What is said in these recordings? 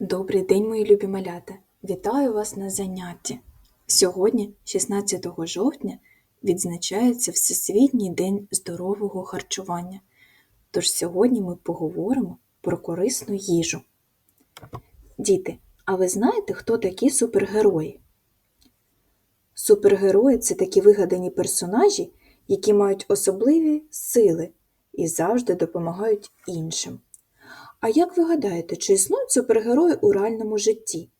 Добрий день, мої любі малята! Вітаю вас на занятті. Сьогодні, 16 жовтня, відзначається Всесвітній день здорового харчування. Тож сьогодні ми поговоримо про корисну їжу. Діти, а ви знаєте, хто такі супергерої? Супергерої це такі вигадані персонажі, які мають особливі сили і завжди допомагають іншим. А як ви гадаєте, чи існують супергерої у реальному житті?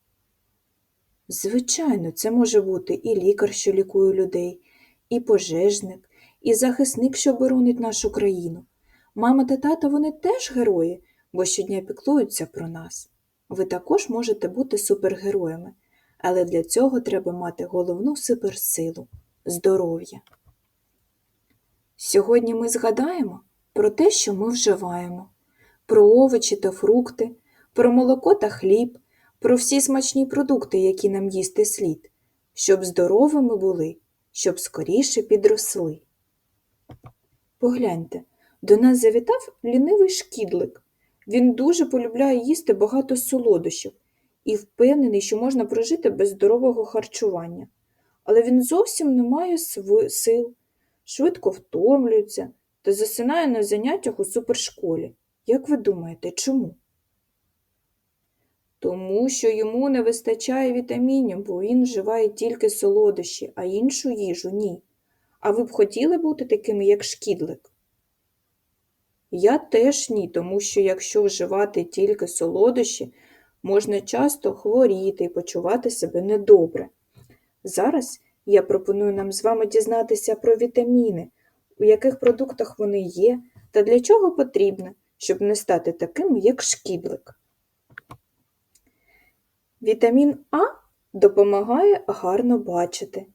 Звичайно, це може бути і лікар, що лікує людей, і пожежник, і захисник, що боронить нашу країну. Мама та тата вони теж герої, бо щодня піклуються про нас. Ви також можете бути супергероями, але для цього треба мати головну суперсилу здоров'я. Сьогодні ми згадаємо про те, що ми вживаємо про овочі та фрукти, про молоко та хліб, про всі смачні продукти, які нам їсти слід, щоб здоровими були, щоб скоріше підросли. Погляньте, до нас завітав лінивий шкідлик. Він дуже полюбляє їсти багато солодощів і впевнений, що можна прожити без здорового харчування. Але він зовсім не має сил, швидко втомлюється та засинає на заняттях у супершколі. Як ви думаєте, чому? Тому що йому не вистачає вітамінів, бо він вживає тільки солодощі, а іншу їжу ні. А ви б хотіли бути такими, як шкідлик? Я теж ні, тому що якщо вживати тільки солодощі, можна часто хворіти і почувати себе недобре. Зараз я пропоную нам з вами дізнатися про вітаміни, у яких продуктах вони є та для чого потрібно, щоб не стати таким, як шкідлик. Вітамін А допомагає гарно бачити,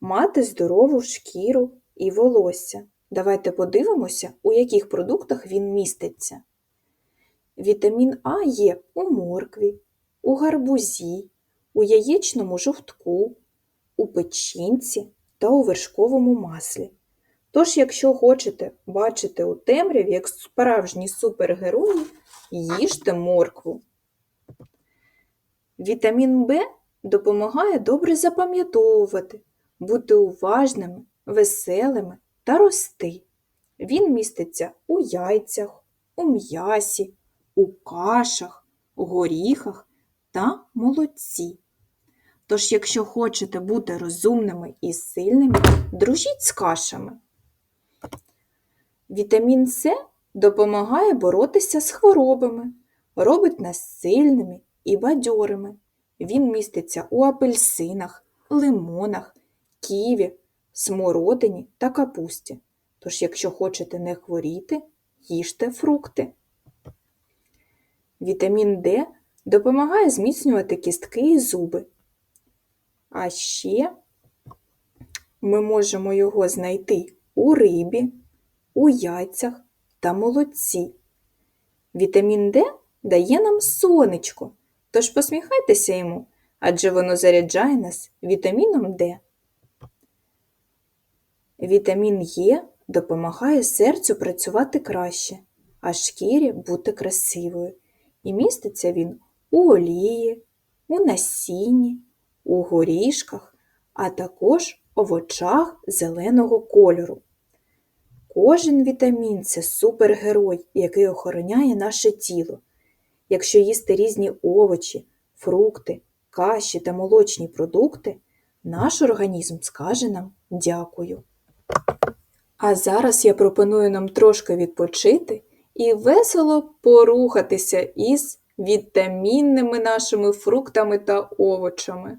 мати здорову шкіру і волосся. Давайте подивимося, у яких продуктах він міститься. Вітамін А є у моркві, у гарбузі, у яєчному жовтку, у печінці та у вершковому маслі. Тож, якщо хочете бачити у темряві, як справжні супергерої, їжте моркву. Вітамін В допомагає добре запам'ятовувати, бути уважними, веселими та рости. Він міститься у яйцях, у м'ясі, у кашах, горіхах та молоці. Тож, якщо хочете бути розумними і сильними, дружіть з кашами. Вітамін С допомагає боротися з хворобами, робить нас сильними і бадьорими. Він міститься у апельсинах, лимонах, ківі, смородині та капусті. Тож, якщо хочете не хворіти, їжте фрукти. Вітамін Д допомагає зміцнювати кістки і зуби. А ще ми можемо його знайти у рибі, у яйцях та молоці. Вітамін Д дає нам сонечко, тож посміхайтеся йому, адже воно заряджає нас вітаміном Д. Вітамін Е допомагає серцю працювати краще, а шкірі бути красивою. І міститься він у олії, у насінні, у горішках, а також овочах зеленого кольору. Кожен вітамін це супергерой, який охороняє наше тіло. Якщо їсти різні овочі, фрукти, каші та молочні продукти, наш організм скаже нам дякую. А зараз я пропоную нам трошки відпочити і весело порухатися із вітамінними нашими фруктами та овочами.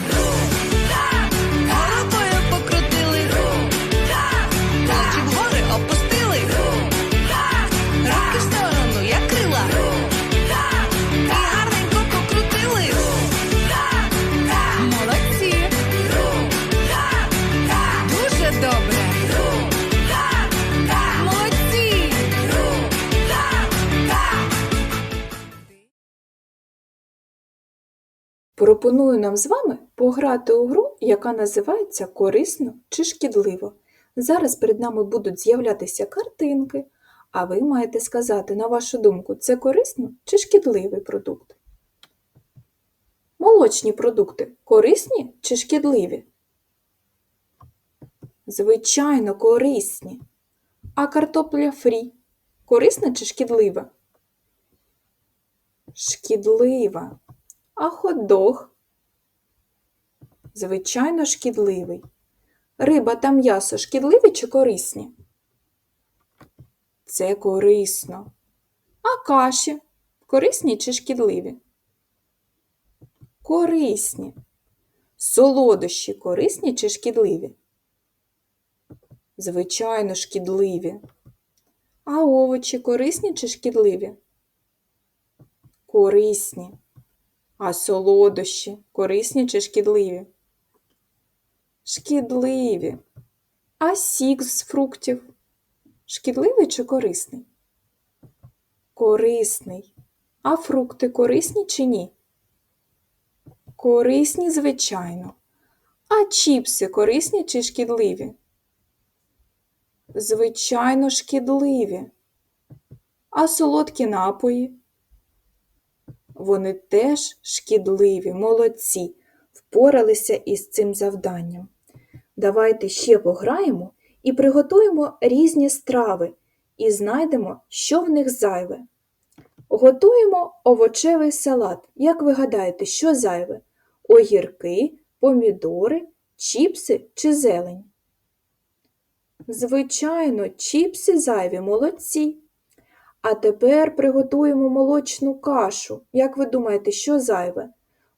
Пропоную нам з вами пограти у гру, яка називається корисно чи шкідливо. Зараз перед нами будуть з'являтися картинки, а ви маєте сказати, на вашу думку, це корисно чи шкідливий продукт. Молочні продукти корисні чи шкідливі? Звичайно, корисні. А картопля фрі корисна чи шкідлива? Шкідлива. А хот-дог? Звичайно, шкідливий. Риба та м'ясо шкідливі чи корисні? Це корисно. А каші корисні чи шкідливі? Корисні. Солодощі корисні чи шкідливі? Звичайно, шкідливі. А овочі корисні чи шкідливі? Корисні. А солодощі корисні чи шкідливі? Шкідливі. А сік з фруктів шкідливий чи корисний? Корисний. А фрукти корисні чи ні? Корисні, звичайно. А чіпси корисні чи шкідливі? Звичайно, шкідливі. А солодкі напої? Вони теж шкідливі, молодці, впоралися із цим завданням. Давайте ще пограємо і приготуємо різні страви і знайдемо, що в них зайве. Готуємо овочевий салат. Як ви гадаєте, що зайве? Огірки, помідори, чіпси чи зелень? Звичайно, чіпси зайві, молодці. А тепер приготуємо молочну кашу. Як ви думаєте, що зайве?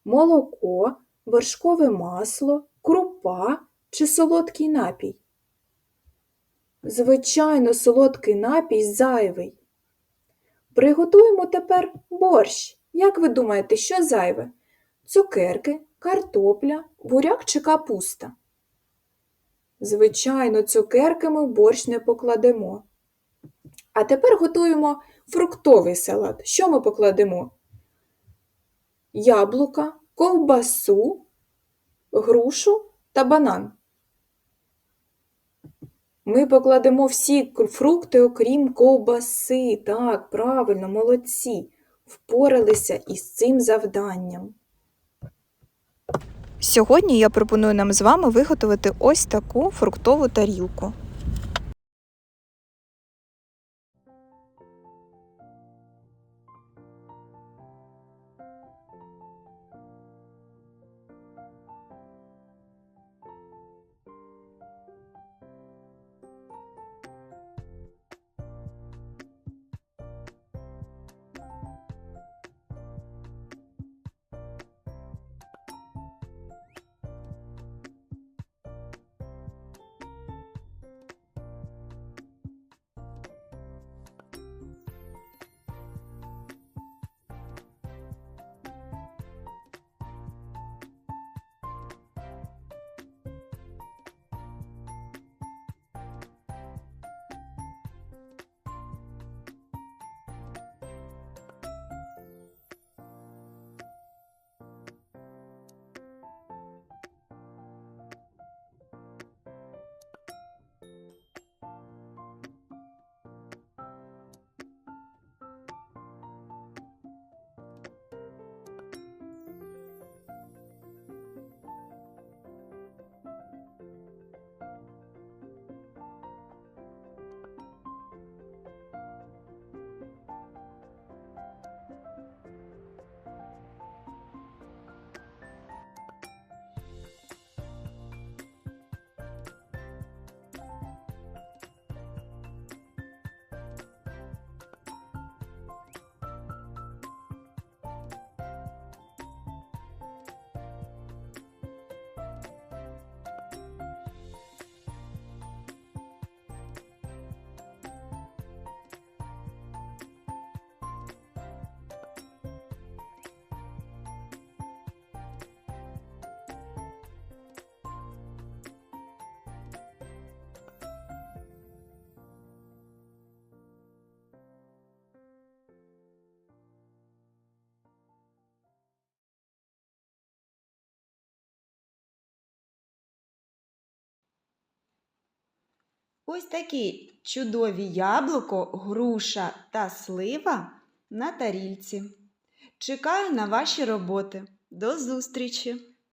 Молоко, вершкове масло, крупа чи солодкий напій? Звичайно, солодкий напій зайвий. Приготуємо тепер борщ. Як ви думаєте, що зайве? Цукерки, картопля, буряк чи капуста? Звичайно, цукерки ми борщ не покладемо. А тепер готуємо фруктовий салат. Що ми покладемо? Яблука, ковбасу, грушу та банан. Ми покладемо всі фрукти, окрім ковбаси. Так, правильно, молодці. Впоралися із цим завданням. Сьогодні я пропоную нам з вами виготовити ось таку фруктову тарілку. Ось такі чудові яблуко, груша та слива на тарільці. Чекаю на ваші роботи. До зустрічі!